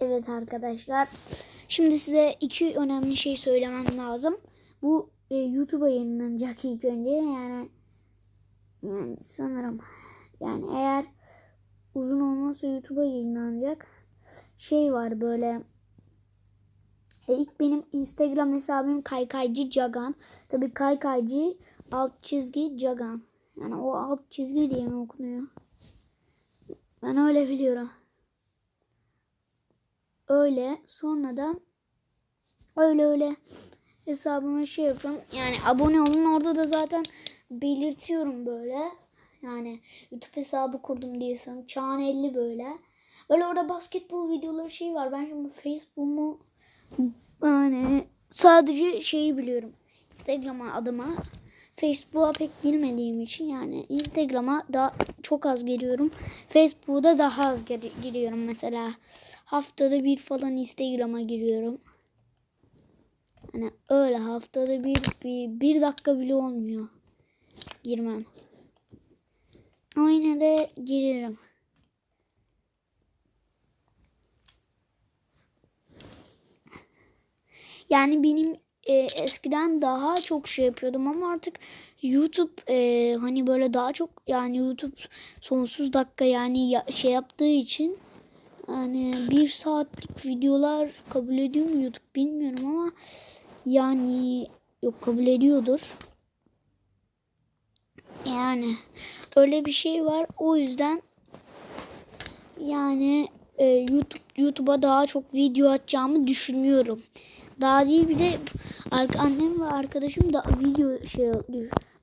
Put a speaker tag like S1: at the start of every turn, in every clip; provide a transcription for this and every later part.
S1: Evet arkadaşlar. Şimdi size iki önemli şey söylemem lazım. Bu e, YouTube'a yayınlanacak ilk önce. Yani yani sanırım yani eğer uzun olmazsa YouTube'a yayınlanacak. Şey var böyle e, ilk benim Instagram hesabım kaykaycı Cagan. Tabii kaykaycı alt çizgi Cagan. Yani o alt çizgi diye mi okunuyor? Ben öyle biliyorum. Öyle sonra da öyle öyle hesabımı şey yapıyorum. Yani abone olun orada da zaten belirtiyorum böyle. Yani YouTube hesabı kurdum diyorsun. Çağan 50 böyle. Böyle orada basketbol videoları şey var. Ben şimdi Facebook'umu yani sadece şeyi biliyorum. Instagram'a adıma Facebook'a pek girmediğim için yani Instagram'a da çok az giriyorum. Facebook'a da daha az gir- giriyorum mesela. Haftada bir falan Instagram'a giriyorum. Hani öyle haftada bir, bir, bir dakika bile olmuyor. Girmem. Ama yine de girerim. Yani benim e, eskiden daha çok şey yapıyordum ama artık YouTube e, hani böyle daha çok yani YouTube sonsuz dakika yani ya- şey yaptığı için yani bir saatlik videolar kabul ediyor mu YouTube bilmiyorum ama yani yok kabul ediyordur. Yani öyle bir şey var. O yüzden yani e, YouTube YouTube'a daha çok video atacağımı düşünüyorum. Daha değil bir de annem ve arkadaşım da video şey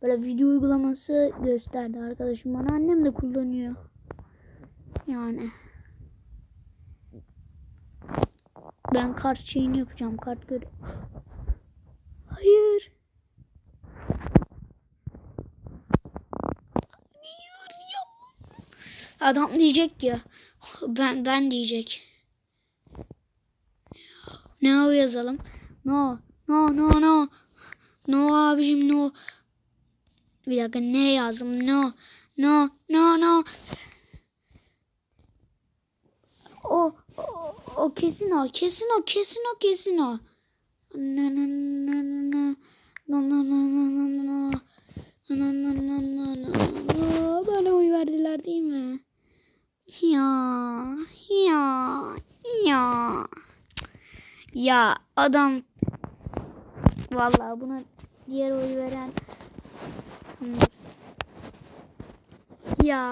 S1: böyle video uygulaması gösterdi arkadaşım bana. Annem de kullanıyor. Yani ben kart şeyini yapacağım. Kart gör. Hayır. Adam diyecek ya. Ben ben diyecek. No yazalım. No. No no no. No abicim no. Bir dakika ne yazdım? No. No no no. O, o, o kesin o. Kesin o. Kesin o. Kesin o. No no. No no no no no no. No no no no no no. No, Bana oy verdiler değil mi? Ya. Ya. Ya. Ya adam vallahi buna diğer oy veren Hmm. ya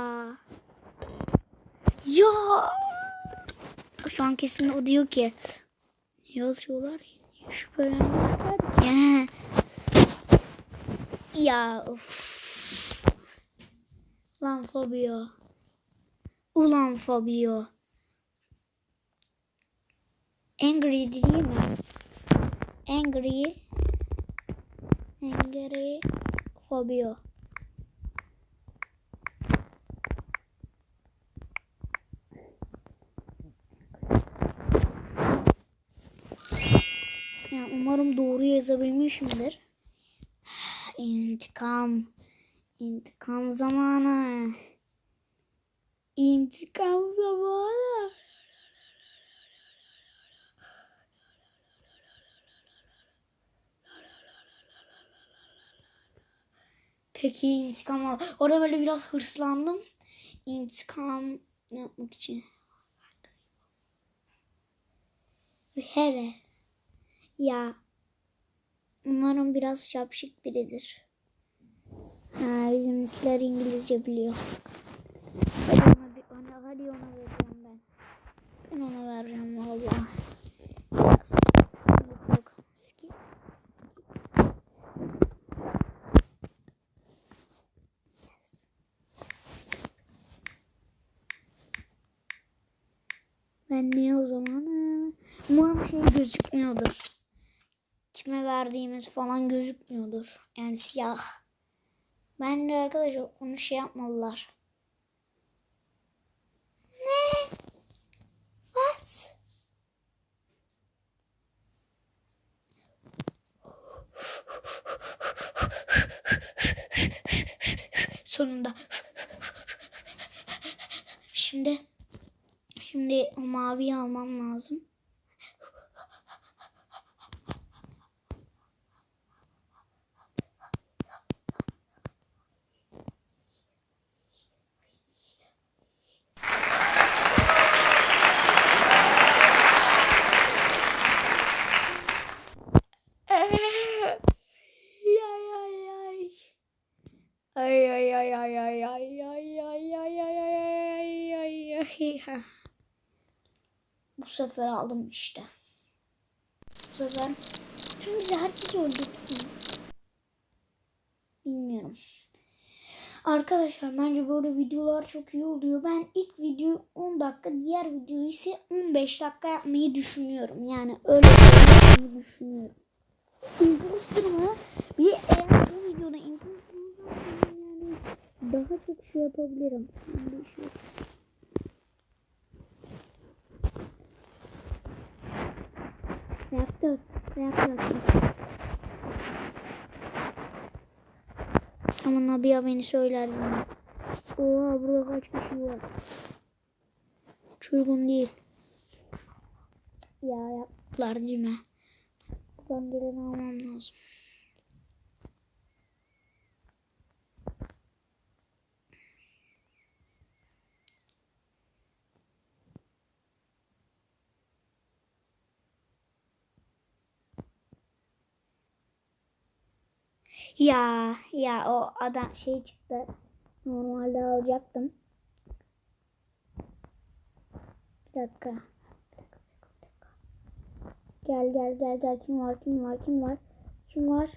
S1: ya şu an kesin o diyor ki yazıyorlar ki niye şüpheleniyorlar ki ya of. lan Fabio ulan Fabio Angry değil mi? Angry. Angry. Fabio. Ya umarım doğru yazabilmişimdir. İntikam. İntikam zamanı. İntikam zamanı. Peki intikam al. Orada böyle biraz hırslandım. İntikam yapmak için. Here. Ya. Umarım biraz şapşik biridir. Ha, bizimkiler İngilizce biliyor. Hadi ona, bir- ona, hadi ona vereceğim ben. Ben ona vereceğim valla. Ben niye o zaman? Umarım şey gözükmüyordur. Kime verdiğimiz falan gözükmüyordur. Yani siyah. Ben de arkadaşlar onu şey yapmalılar. Ne? What? Sonunda. Şimdi Şimdi o maviyi almam lazım. Ay Bu sefer aldım işte. Bu sefer tüm bizi herkes öldürdü. Bilmiyorum. Arkadaşlar bence böyle videolar çok iyi oluyor. Ben ilk videoyu 10 dakika, diğer videoyu ise 15 dakika yapmayı düşünüyorum. Yani öyle yapmayı düşünüyorum. Imposter mı? Bir eğer bu videoda imposter olursa yani daha çok şey yapabilirim. Yani şey. Reaktör, reaktör. Ama Nabiha beni söyler bana. Oha burada kaç kişi var. Uygun değil. Ya yaptılar değil mi? Ben geleni almam lazım. Ya ya o adam şey çıktı. Normalde alacaktım. Bir dakika. Gel gel gel gel. Kim var kim var kim var? Kim var?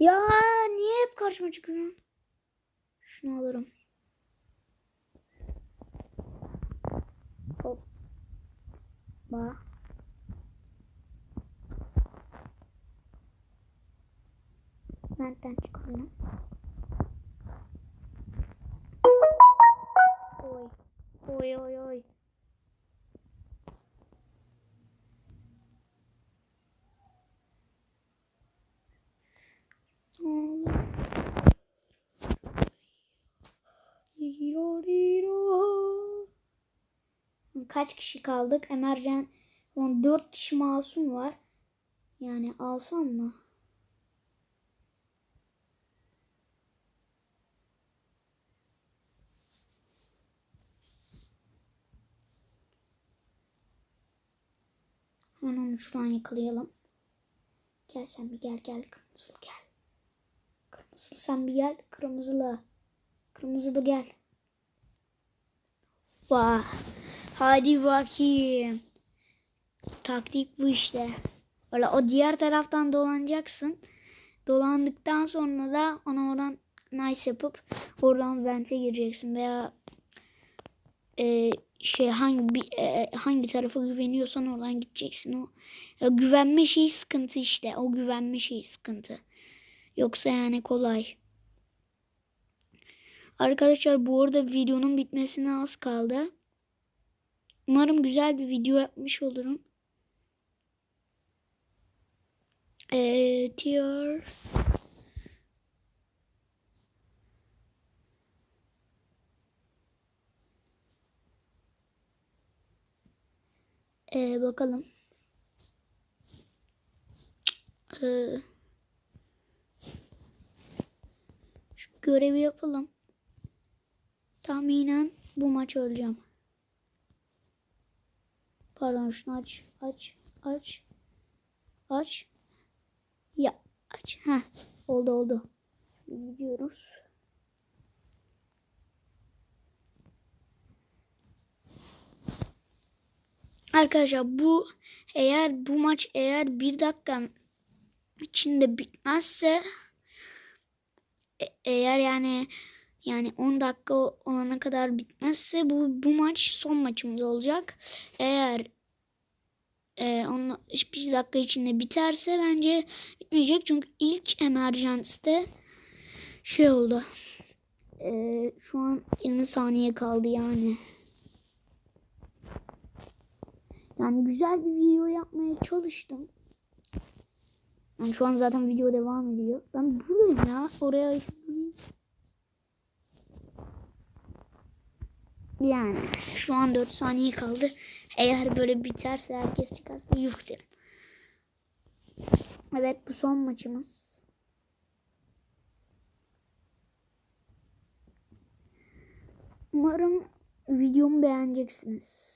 S1: Ya niye hep karşıma çıkıyorsun? Şunu alırım. Hop Nereden çıkıyorum? Oy. Oy oy oy. Kaç kişi kaldık? Emergen 14 kişi masum var. Yani alsam mı? Hemen onu şuradan yakalayalım. Gel sen bir gel gel kırmızılı gel. Kırmızılı sen bir gel kırmızılı. Kırmızılı gel. Vah. Hadi bakayım. Taktik bu işte. Öyle o diğer taraftan dolanacaksın. Dolandıktan sonra da ona oradan nice yapıp oradan vente gireceksin veya e, şey hangi bir, e, hangi tarafa güveniyorsan oradan gideceksin o. Ya, güvenme şeyi sıkıntı işte. O güvenme şeyi sıkıntı. Yoksa yani kolay. Arkadaşlar bu arada videonun bitmesine az kaldı. Umarım güzel bir video yapmış olurum. Ee, tier. Ee, bakalım. Ee, şu görevi yapalım. Tahminen bu maç öleceğim. Pardon şunu aç. Aç. Aç. Aç. Ya aç. Heh. Oldu oldu. Gidiyoruz. Arkadaşlar bu eğer bu maç eğer bir dakika içinde bitmezse e- eğer yani yani 10 dakika olana kadar bitmezse bu bu maç son maçımız olacak. Eğer e, onun bir dakika içinde biterse bence bitmeyecek. Çünkü ilk emergence'de şey oldu. E, şu an 20 saniye kaldı yani. Yani güzel bir video yapmaya çalıştım. Yani şu an zaten video devam ediyor. Ben buradayım ya. Oraya ışınlanayım. Yani şu an 4 saniye kaldı. Eğer böyle biterse herkes çıkarsa yuh derim. Evet bu son maçımız. Umarım videomu beğeneceksiniz.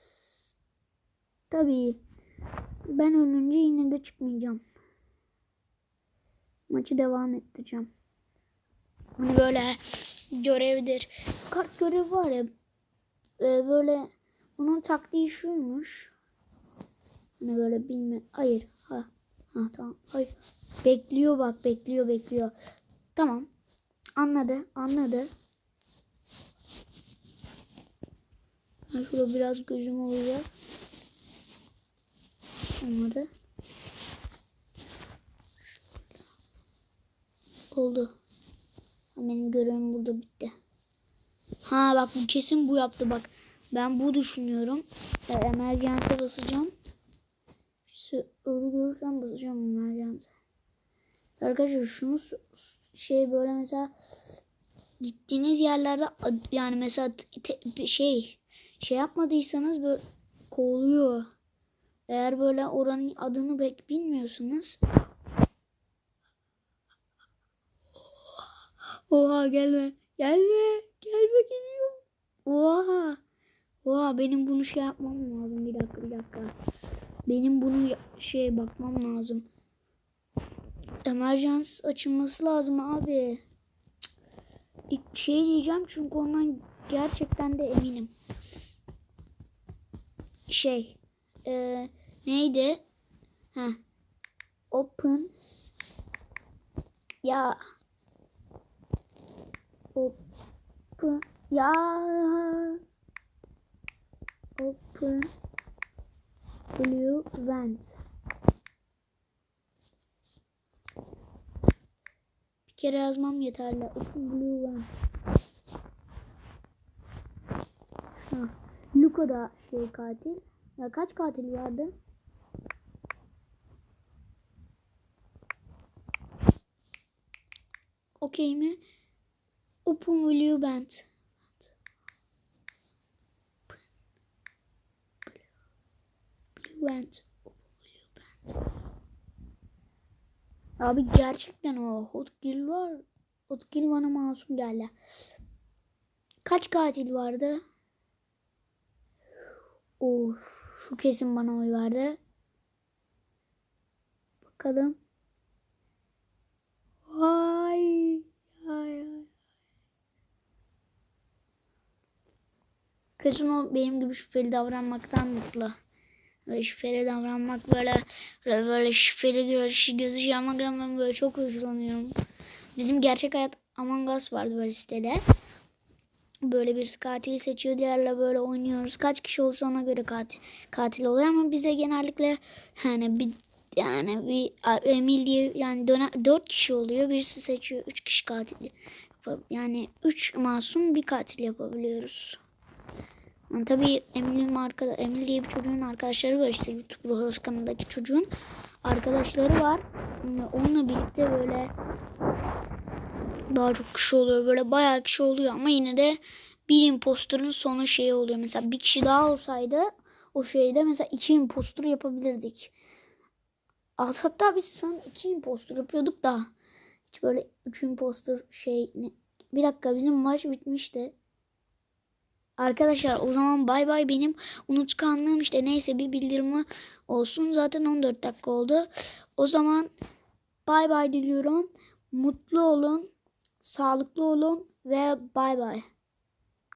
S1: Tabii ben ölünce yine de çıkmayacağım. Maçı devam ettireceğim. Hani böyle görevdir. Şu kart görevi var ya e, böyle onun taktiği şuymuş. Hani böyle bilme. Hayır. Ha. Ha tamam. Hayır. Bekliyor bak bekliyor bekliyor. Tamam. Anladı. Anladı. Ha, şurada biraz gözüm olacak. Anladı. Oldu. Benim görevim burada bitti. Ha bak bu kesin bu yaptı bak. Ben bu düşünüyorum. E, emergency basacağım. Şu ölü görürsem basacağım emergency. Arkadaşlar şunu şey böyle mesela gittiğiniz yerlerde yani mesela şey şey yapmadıysanız böyle kovuyor. Eğer böyle oranın adını bek bilmiyorsunuz. Oha gelme. Gelme. Gelme geliyor. Oha. Oha benim bunu şey yapmam lazım. Bir dakika bir dakika. Benim bunu şey bakmam lazım. Emerjans açılması lazım abi. İlk şey diyeceğim çünkü ondan gerçekten de eminim. Şey. eee, neydi? Ha. Open. Ya. Open. Ya. Open. Blue vent. Bir kere yazmam yeterli. Open blue vent. Ha. Luka da şey katil. Ya kaç katil vardı? Okey mi? Open blue vent. Blue. Abi gerçekten o Hotkill var. Hotkill bana masum geldi. Kaç katil vardı? Of, şu kesin bana oy verdi. Bakalım. Vay. Kesin o benim gibi şüpheli davranmaktan mutlu. Böyle şüpheli davranmak böyle böyle, böyle şüpheli gözü, gözü yanmaktan ben böyle çok hoşlanıyorum. Bizim gerçek hayat Among Us vardı böyle sitede. Böyle bir katil seçiyor diğerle böyle oynuyoruz. Kaç kişi olsa ona göre katil, katil oluyor ama bize genellikle yani bir yani bir Emil diye yani döner, 4 kişi oluyor. Birisi seçiyor 3 kişi katil. Yani 3 masum bir katil yapabiliyoruz. Tabii Emil'in arkada Emil diye bir çocuğun arkadaşları var işte YouTube Rohros kanalındaki çocuğun arkadaşları var. Onunla birlikte böyle daha çok kişi oluyor. Böyle bayağı kişi oluyor ama yine de bir impostorun sonu şey oluyor. Mesela bir kişi daha olsaydı o şeyde mesela iki impostor yapabilirdik. Hatta biz sanırım iki impostor yapıyorduk da hiç böyle üç impostor şey ne? Bir dakika bizim maç bitmişti. Arkadaşlar o zaman bay bay benim unutkanlığım işte neyse bir bildirimi olsun. Zaten 14 dakika oldu. O zaman bay bay diliyorum. Mutlu olun, sağlıklı olun ve bay bay.